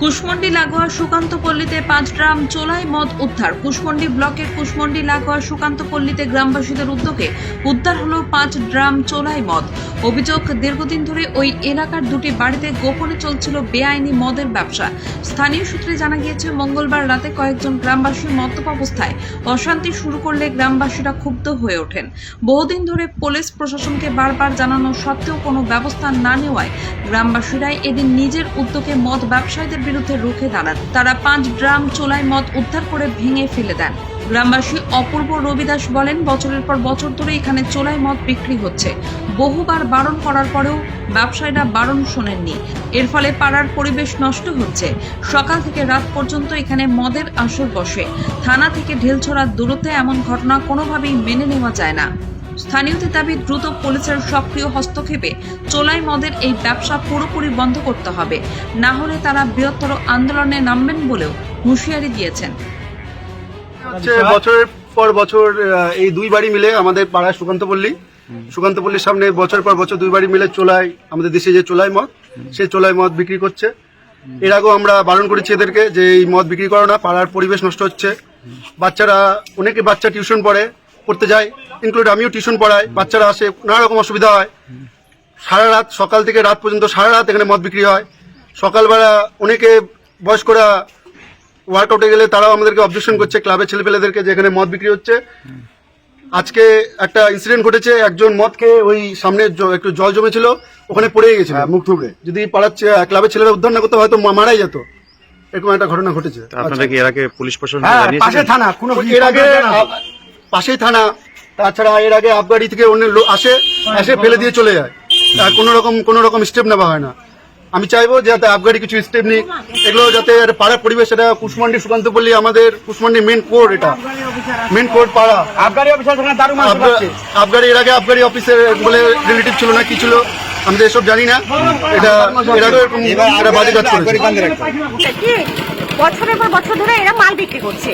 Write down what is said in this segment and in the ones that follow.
কুশমন্ডি লাগোয়া সুকান্ত পল্লীতে পাঁচ গ্রাম চোলাই মদ উদ্ধার। কুশমন্ডি ব্লকের কুশমন্ডি লাগোয়া সুকান্ত পল্লীতে গ্রামবাসীদের উদ্যোগে উদ্ধার হলো পাঁচ ড্রাম চোলাই মদ। অভিযোগ, দীর্ঘদিন ধরে ওই এলাকার দুটি বাড়িতে গোপনে চলছিল বেআইনি মদের ব্যবসা। স্থানীয় সূত্রে জানা গিয়েছে, মঙ্গলবার রাতে কয়েকজন গ্রামবাসী মদ্যপ অবস্থায় অশান্তি শুরু করলে গ্রামবাসীরা ক্ষুব্ধ হয়ে ওঠেন। বহুদিন ধরে পুলিশ প্রশাসনকে বারবার জানানো সত্ত্বেও কোনো ব্যবস্থা না নেওয়ায় গ্রামবাসীরাই এদিন নিজের উদ্যোগে মদ ব্যবসায়ীদের বিরুদ্ধে রুখে দাঁড়ান। তারা পাঁচ ড্রাম চোলাই মদ উদ্ধার করে ভেঙে ফেলে দেন। গ্রামবাসী অপূর্ব রবিদাস বলেন, বছরের পর বছর ধরে এখানে চোলাই মদ বিক্রি হচ্ছে। বহুবার বারণ করার পরেও ব্যবসায়ীরা বারণ শোনেননি। এর ফলে পাড়ার পরিবেশ নষ্ট হচ্ছে। সকাল থেকে রাত পর্যন্ত এখানে মদের আসর বসে। থানা থেকে ঢিলছড়ার দূরত্বে এমন ঘটনা কোনোভাবেই মেনে নেওয়া যায় না। স্থানীয়দের দাবি, দ্রুত পুলিশের সক্রিয় হস্তক্ষেপে চোলাই মদের এই ব্যবসা পুরোপুরি বন্ধ করতে হবে। না হলে তারা বৃহত্তর আন্দোলনে নামবেন বলেও হুঁশিয়ারি দিয়েছেন। হচ্ছে বছরের পর বছর এই দুই বাড়ি মিলে আমাদের পাড়ায় সুকান্ত পল্লী সুকান্ত পল্লীর সামনে বছর পর বছর দুই বাড়ি মিলে চোলাই, আমাদের দেশে যে চোলাই মদ সেই চোলাই মদ বিক্রি করছে। এর আগেও আমরা বারণ করেছি এদেরকে যে এই মদ বিক্রি করো না, পাড়ার পরিবেশ নষ্ট হচ্ছে। বাচ্চারা, অনেকে বাচ্চা টিউশন পড়ে, পড়তে যায় ইনক্লুড আমিও টিউশন পড়াই, বাচ্চারা আসে, নানা রকম অসুবিধা হয়। সারা রাত, সকাল থেকে রাত পর্যন্ত সারা রাত এখানে মদ বিক্রি হয়। সকালবেলা অনেকে বয়স্করা ওয়ার্কআউটে গেলে তারাও আমাদেরকে অবজেকশন করছে ক্লাবের ছেলেপেলেদেরকে যে এখানে মদ বিক্রি হচ্ছে। আজকে একটা ইনসিডেন্ট ঘটেছে একজন মদ খেয়ে ওই সামনে একটু জল জমেছিল ওখানে পড়ে গেছিল মুখ থুবড়ে। যদি পাড়ার ক্লাবের ছেলেরা উদ্ধার না করতে হয়তো মা- মারাই যেত। এরকম একটা ঘটনা ঘটেছে। আপনারা কি এর আগে পুলিশ প্রশাসন হ্যাঁ পাশে থানা কোনো এর আগে পাশেই থানা তাছাড়া এর আগে আবগাড়ি থেকে অন্য লোক আসে এসে ফেলে দিয়ে চলে যায়। আর কোনো রকম কোনো রকম স্টেপ নেওয়া হয় না। আমি চাইব যাতে আবগাড়ি কিছু স্টেপ নিক এগুলো যাতে আর পাড়ার পরিবেশ এটা কুশমান্ডি সুকান্ত পল্লী আমাদের কুশমান্ডি মেন কোড এটা। মেন কোড পাড়া। আবগারি অফিসার আবগারি এর আগে আবগারি অফিসের বলে রিলেটিভ ছিল না কি ছিল? আমি তো এসব জানি না। এটা এর আগে এরকম একটা বাজে কাজ করেছে। বছরের পর বছর ধরে এরা মাল বিক্রি করছে।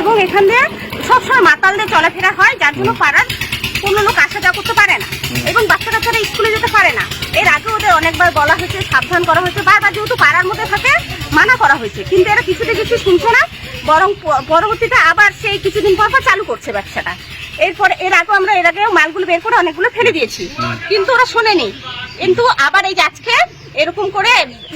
এবং এখান দিয়ে সবসময় মাতালদের চলাফেরা হয় যার জন্য পাড়ার কোনো লোক আসা যাওয়া করতে পারে না। এবং বাচ্চা কাচ্চারা স্কুলে যেতে পারে না। এর অনেকবার বলা হয়েছে, সাবধান করা হয়েছে, বারবার যেহেতু পাড়ার মধ্যে থাকে, মানা করা হয়েছে। কিন্তু এরা কিছুতে কিছু শুনছে না, বরং পরবর্তীতে আবার সেই কিছুদিন পর পর চালু করছে ব্যবসাটা। এরপর, এর আগে আমরা, এর আগে মালগুলো বের করে অনেকগুলো ফেলে দিয়েছি। কিন্তু ওরা শোনেনি। কিন্তু আবার এই আজকে এরকম করে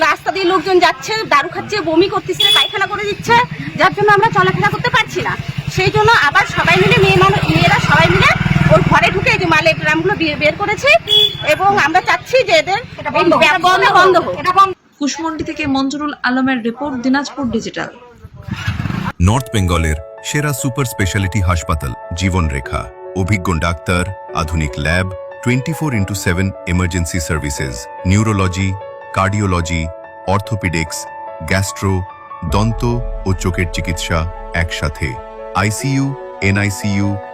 রাস্তা দিয়ে লোকজন যাচ্ছে, দারু খাচ্ছে, বমি করতেছে, পায়খানা করে দিচ্ছে, যার জন্য আমরা চলাফেরা করতে পারছি না। সেই জন্য আবার সবাই মিলে, মেয়ে মানুষ মেয়েরা সবাই মিলে ওর ঘরে ঢুকে এই যে মালের গ্রামগুলো বের বের করেছি এবং আমরা চাচ্ছি যে এদের এই বন্ধ হোক কুশমন্ডি থেকে মঞ্জুরুল আলমের রিপোর্ট দিনাজপুর ডিজিটাল। নর্থ বেঙ্গলের সেরা সুপার স্পেশালিটি হাসপাতাল জীবনরেখা। অভিজ্ঞ ডাক্তার আধুনিক lab twenty four into seven emergency services neurology cardiology orthopaedics gastro দন্ত ও চোখের চিকিৎসা একসাথে। ICU NICU